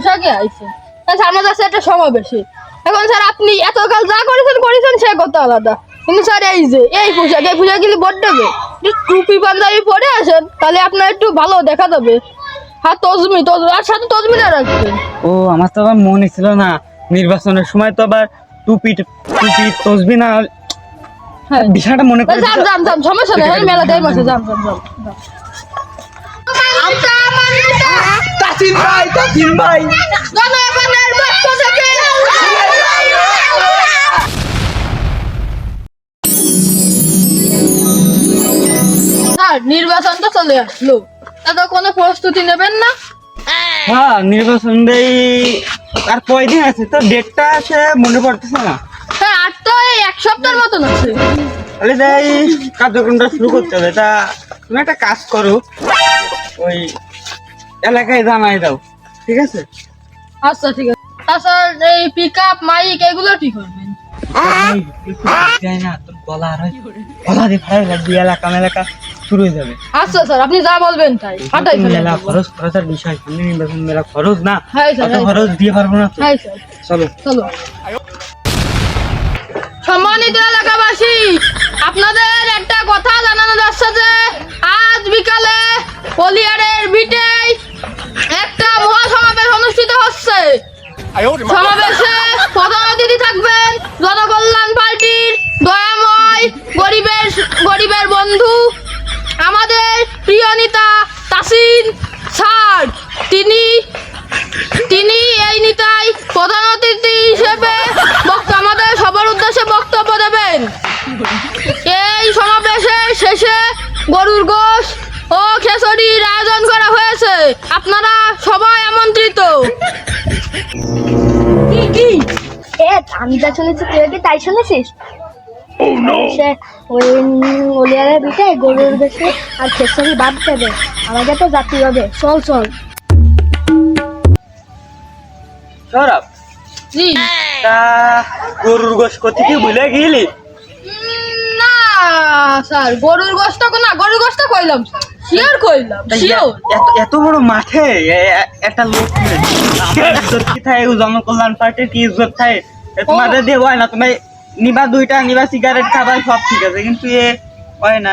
পোশাকে আইছে। আমাদের কাছে একটা সমাবেশে। এখন স্যার আপনি এতকাল যা করেছেন করেছেন সে কথা আলাদা। কিন্তু স্যার এই যে এই পোশাক এই পোশাক গেলে বড টুপি পাঞ্জাবি পরে আসেন তাহলে আপনার একটু ভালো দেখা যাবে। হ্যাঁ তজমি তজমি আর সাথে তজমিটা রাখবেন। ও আমার তো আবার মনে ছিল না নির্বাচনের সময় তো আবার টুপি টুপি তসবি না হ্যাঁ। বিষয়টা মনে করে যান যান যান সমস্যা নেই আমি মেলা টাইম আছে যান যান যান। তাসিম ভাই তাসিম ভাই। জনগণের পক্ষ থেকে নির্বাচন তো চলে আসলো। তা তো কোনো প্রস্তুতি নেবেন না? হ্যাঁ নির্বাচন দেই আর কয়দিন আছে? তো ডেটটা আছে মনে পড়তেছে না। হ্যাঁ আর তো এই এক সপ্তাহের মতন আছে। তাহলে যাই কার্যক্রমটা শুরু করতে হবে। তা তুমি একটা কাজ করো। ওই এলাকায় জানাই দাও ঠিক আছে? আচ্ছা ঠিক আছে। তাছাড়া এই পিক আপ মাইক এগুলো কি করবেন হয়ে আচ্ছা স্যার আপনি যা বলবেন তাই। হাঁটাই মেলা খরচ খরচের বিষয়। নির্বাচন মেলা খরচ না হ্যাঁ হ্যাঁ খরচ দিয়ে পারব না। হ্যাঁ চলো। চলো। সম্মানিত এলাকাবাসী আপনাদের একটা কথা জানানো যাচ্ছে যে আজ বিকালে পলিয়ারের বিটেই একটা মহাসমাবেশ অনুষ্ঠিত হচ্ছে। সমাবেশে প্রধান অতিথি থাকবেন জনকল্যাণ পার্টির দয়াময় গরিবের গরিবের বন্ধু, আমাদের প্রিয় নেতা তাসিন স্যার। তিনি তিনি এই নিতাই প্রধান অতিথি হিসেবে আমাদের সবার উদ্দেশ্যে বক্তব্য দেবেন। এই সমাবেশের শেষে গরুর গোশ ও খেসরির আয়োজন করা হয়েছে। আপনারা সবাই আমন্ত্রিত। কি কি? এ আমি যা শুনেছি তুই কি তাই শুনেছিস? সে ওই ওলিয়ারের বিষয়ে গরুর বেশি আর খেসারি বাদ দেবে। আমাকে তো জাতি হবে। চল চল। সৌরভ জি। তা গরুর গোশ কোথা ভুলে গেলি? না স্যার গরুর গোশত না গরুর গোশত কইলাম কইলাম তা শিওর এত- এত বড় মাঠে একটা লোক ইজ্জত কি থাকে জনকল্যাণ পার্টির কি ইজ্জত থাকে তোমাদের দিয়ে হয় না তুমি নিবা দুইটা নিবা সিগারেট খাবার সব ঠিক আছে কিন্তু এ হয় না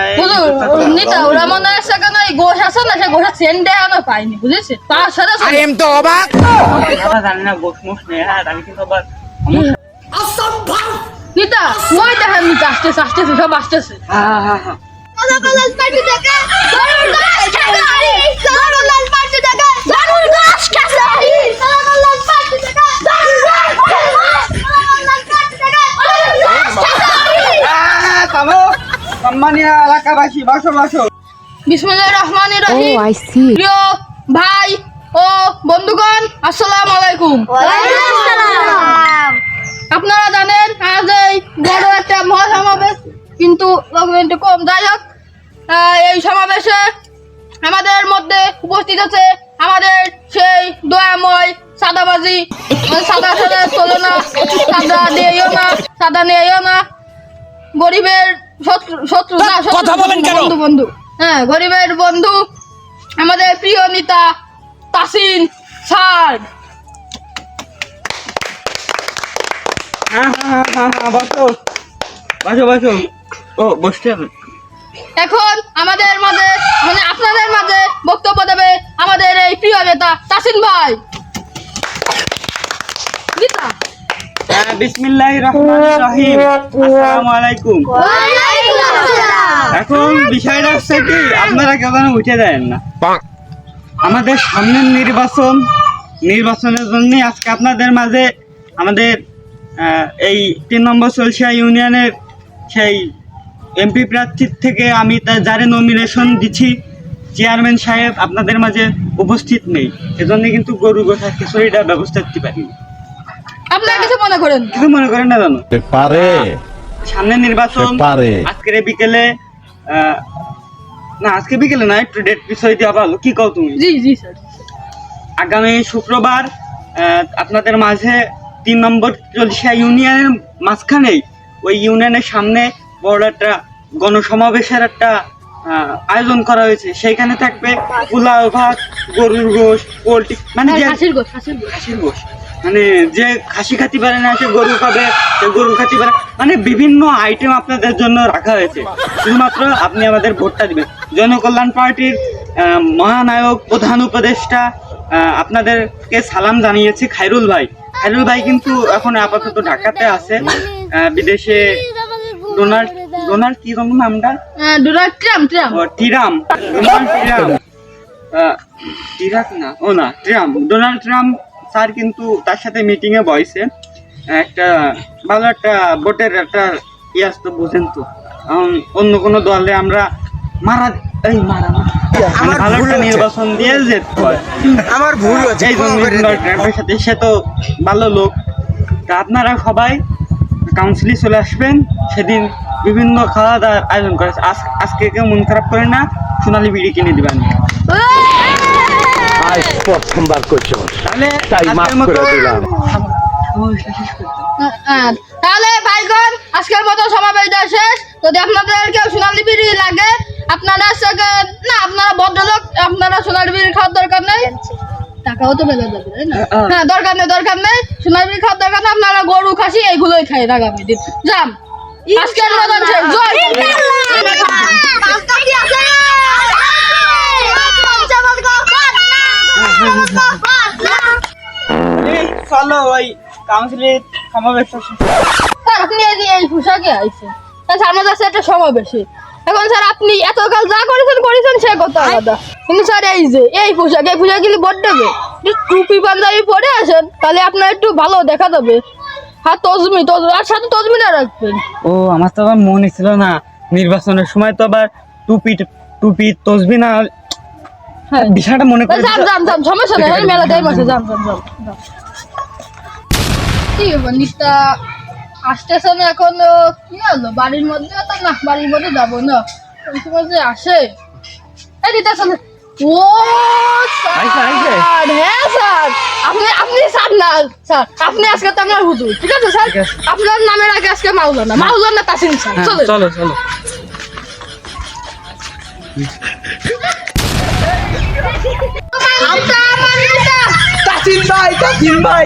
নিতা ওরা মনে হয় সেখানে ওই গোশ আছে না সে গোশের সেন্টে এখনও পাইনি বুঝেছে? তার সাথে সাথে কথা জানি না গোশ মোশ নেই হ্যাঁ আমি কিন্তু আবার সমস্যা। নিতা ওই দেখেন নিতা আসতেছে আসতেছে সব আসতেছে। হ্যাঁ হ্যাঁ হ্যাঁ। সম্মানীয় এলাকাবাসী বসো বসো রহিম প্রিয় ভাই ও বন্ধুগণ আসসালামু আলাইকুম। আপনারা জানেন আজ এই বড় একটা মহাসমাবেশ কিন্তু কম। যাই হোক এই সমাবেশে আমাদের মধ্যে উপস্থিত আছে আমাদের সেই দয়াময় সাদাবাজি। সাদা সাদা চলো না সাদা দিয়েও না সাদা নিয়েও না গরিবের শত্রু শত্রু না বন্ধু বন্ধু হ্যাঁ গরিবের বন্ধু আমাদের প্রিয় নেতা তাসিন স্যার। হ্যাঁ হ্যাঁ হ্যাঁ হ্যাঁ বসো। বসো বসো। ও বসতে হবে এখন আমাদের মাঝে মানে আপনাদের মাঝে বক্তব্য দেবে আমাদের এই প্রিয় নেতা তাসিন ভাই। হ্যাঁ, বিসমিল্লাহির রহমানির রহিম। আসসালামু আলাইকুম। এখন বিষয়টা হচ্ছে কি আপনারা কেউ যেন উঠে দেন না। আমাদের সামনের নির্বাচন নির্বাচনের জন্য আজকে আপনাদের মাঝে আমাদের আহ, এই তিন নম্বর চলছিয়া ইউনিয়নের সেই এমপি প্রার্থীর থেকে আমি তার যারে নমিনেশন দিচ্ছি চেয়ারম্যান সাহেব আপনাদের মাঝে উপস্থিত নেই। এজন্য কিন্তু গরু গোঠা খিচুড়িটার ব্যবস্থা করতে পারিনি। আপনারা কিছু মনে করেন? কিছু মনে করেন না জানো পারে। সামনে নির্বাচন পারে। আজকের বিকেলে আহ, না আজকে বিকেলে না একটু ডেট বিষয় দিয়ে ভালো কি কও তুমি? জি জি স্যার আগামী শুক্রবার আহ, আপনাদের মাঝে তিন নম্বর চলছে ইউনিয়নের মাঝখানেই ওই ইউনিয়নের সামনে বড় একটা গণসমাবেশের একটা আয়োজন করা হয়েছে। সেইখানে থাকবে পোলাও ভাত গরুর গোশ পোলট্রি মানে যে খাসির গোশ খাসির গোশ। মানে যে খাসি খাতি পারে না সে গরু খাবে সে গরু খাতি পারে। মানে বিভিন্ন আইটেম আপনাদের জন্য রাখা হয়েছে। শুধুমাত্র আপনি আমাদের ভোটটা দিবেন। জনকল্যাণ পার্টির মহানায়ক প্রধান উপদেষ্টা আপনাদেরকে সালাম জানিয়েছে খাইরুল ভাই। খাইরুল ভাই কিন্তু এখন আপাতত ঢাকাতে আছে। বিদেশে ডোনাল্ড ডোনাল্ড কি রকম নামটা? Donald Trump Trump. ও টিরাম ডোনাল্ড ট্রাম্প। টিরাক না ও না ট্রাম্প। ডোনাল্ড ট্রাম্প স্যার কিন্তু তার সাথে মিটিং এ বসে। একটা ভালো একটা ভোটের একটা ইয়াস তো বুঝেন তো। অন্য কোনো দলে আমরা মারা এই মারা আমার ভালো ভুল একটা হয়েছে। নির্বাচন দিয়ে যেতে হয় আমার ভুল হচ্ছে এই জন্য সাথে সে তো ভালো লোক। তা আপনারা সবাই কাউন্সিলে চলে আসবেন সেদিন বিভিন্ন খাওয়া দাওয়ার আয়োজন করে। আজ- আজকে কেউ মন খারাপ করে না সোনালি বিড়ি কিনে দিবেন। আজ প্রথমবার করছ। তাহলে তাই মাফ করে দিলাম। তাহলে ভাইগণ আজকের মতো সমাবেশটা শেষ। যদি আপনাদের কেউ সোনালি বিড়ি লাগে আপনারা না আপনারা ভদ্রলোক আপনারা সোনালি বিড়ি খাওয়ার দরকার নেই। টাকাও তো বেড়ে যাবে তাই না? হ্যাঁ দরকার নেই দরকার নেই। বিড়ি খাওয়ার দরকার নেই আপনারা গরু খাসি এইগুলোই খাই আগামী দিন যান আজকের মতন জয়। চলো ওই সমাবেশ আপনি এই পোশাকে আইছেন। সামনে যাচ্ছে একটা সমাবেশে। এখন স্যার আপনি এতকাল যা করেছেন করেছেন সে কথা আলাদা। কিন্তু স্যার এই যে এই পোশাক এই পোশাক কিন্তু বড দেবে টুপি পাঞ্জাবি পরে আসেন তাহলে আপনার একটু ভালো দেখা যাবে। হ্যাঁ তজমি তজমি আর সাথে তজমিটা রাখবেন। ও আমার তো আবার মনে ছিল না নির্বাচনের সময় তো আবার টুপি টুপি তসবি না হ্যাঁ। বিষয়টা মনে করে যান যান যান সমস্যা নেই মেলা টাইম আছে যান যান যান যান। কি আসতেছে না এখন কি হলো? বাড়ির মধ্যে তো না বাড়ির মধ্যে যাব না। যে আসে। এই দিতে আসলে ও আইসে, আইসে। স্যার হ্যাঁ স্যার। আপনি আপনি স্যার না স্যার। আপনি আজকে তো হুজুর ঠিক আছে স্যার? আপনার নামের আগে আজকে মাউলানা মাউলানা তাসিম স্যার। চলুন। চলো চলো। নেতা তাসিম ভাই তাসিম ভাই।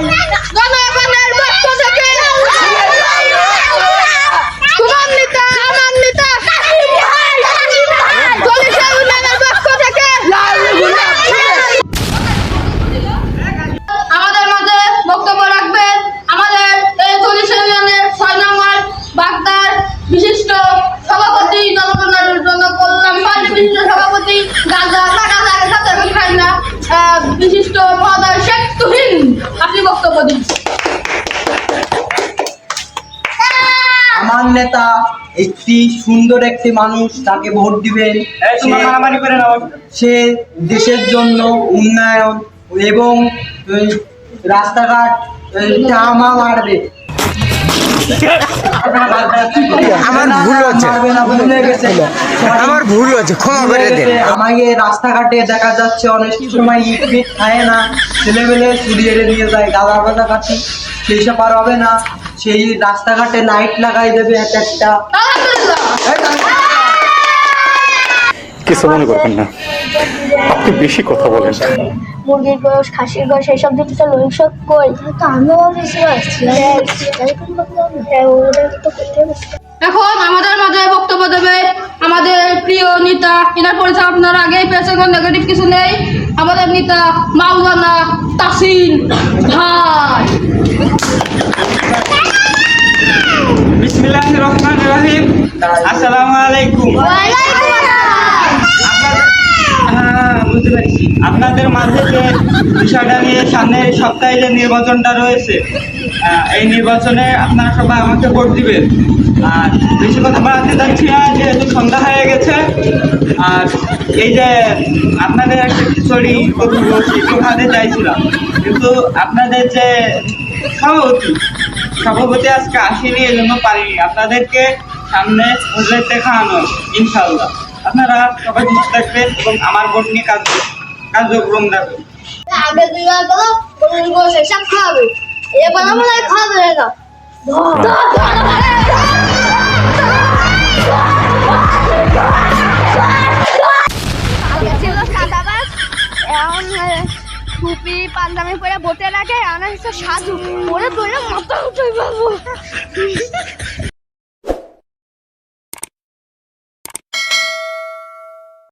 বিশিষ্ট মহোদয় শেখ তুহিন আপনি বক্তব্য দিন। আমার নেতা একটি সুন্দর একটি মানুষ তাকে ভোট দিবেন। সে- দেশের জন্য উন্নয়ন এবং রাস্তাঘাট টামা মারবে আমার ভুল হচ্ছে। আমার ভুল হচ্ছে ক্ষমা করে দেন। আমাকে রাস্তাঘাটে দেখা যাচ্ছে অনেক সময় ইট খায় না। ছেলেমেলে চুরিয়ে নিয়ে যায় গাদা গাদা কাটি। সেই সব আর হবে না। সেই রাস্তাঘাটে লাইট লাগাই দেবে এক একটা। কিছু মনে করবেন না। আপনি বেশি কথা বলেন। মুরগির গোশ খাসির গোশ এইসব দিতে তো লোক সব কই। তো আমিও বেশি হ্যাঁ করতে হবে এখন আমাদের মাঝে বক্তব্য দেবে আমাদের প্রিয় নেতা। এনার পরিচয় আপনার আগেই পেয়েছেন কোনো নেগেটিভ কিছু নেই। আমাদের নেতা মাওলানা তাসিন ভাই। বিসমিল্লাহির রহমানির রহিম। আসসালামু আলাইকুম। হ্যাঁ, বুঝতে পেরেছি। আপনাদের মাঝে যে বিষয়টা নিয়ে সামনের সপ্তাহে যে নির্বাচনটা রয়েছে এই নির্বাচনে আপনারা সবাই আমাকে ভোট দিবেন। আর বেশি কথা বাড়াতে চাচ্ছি না, যেহেতু সন্ধ্যা হয়ে গেছে, আর এই যে আপনাদের একটা খিচুড়ি একটু খাতে চাইছিলাম? কিন্তু আপনাদের যে সভাপতি সভাপতি আজকে আসেনি এই জন্য পারিনি। আপনাদেরকে সামনে বুঝতে খাওয়ানো ইনশাল্লাহ আপনারা সবাই সুস্থ থাকবেন এবং আমার বোন নিয়ে কাজ কার্যক্রম রাখবেন আগে দুই বার বলো বোন বসে সব খাবে। এবার আমরা খাবে পাঞ্জাবি পরে বোতে লাগে আনা হচ্ছে সাজু। পরে পরে মাথা উঠে পাবো।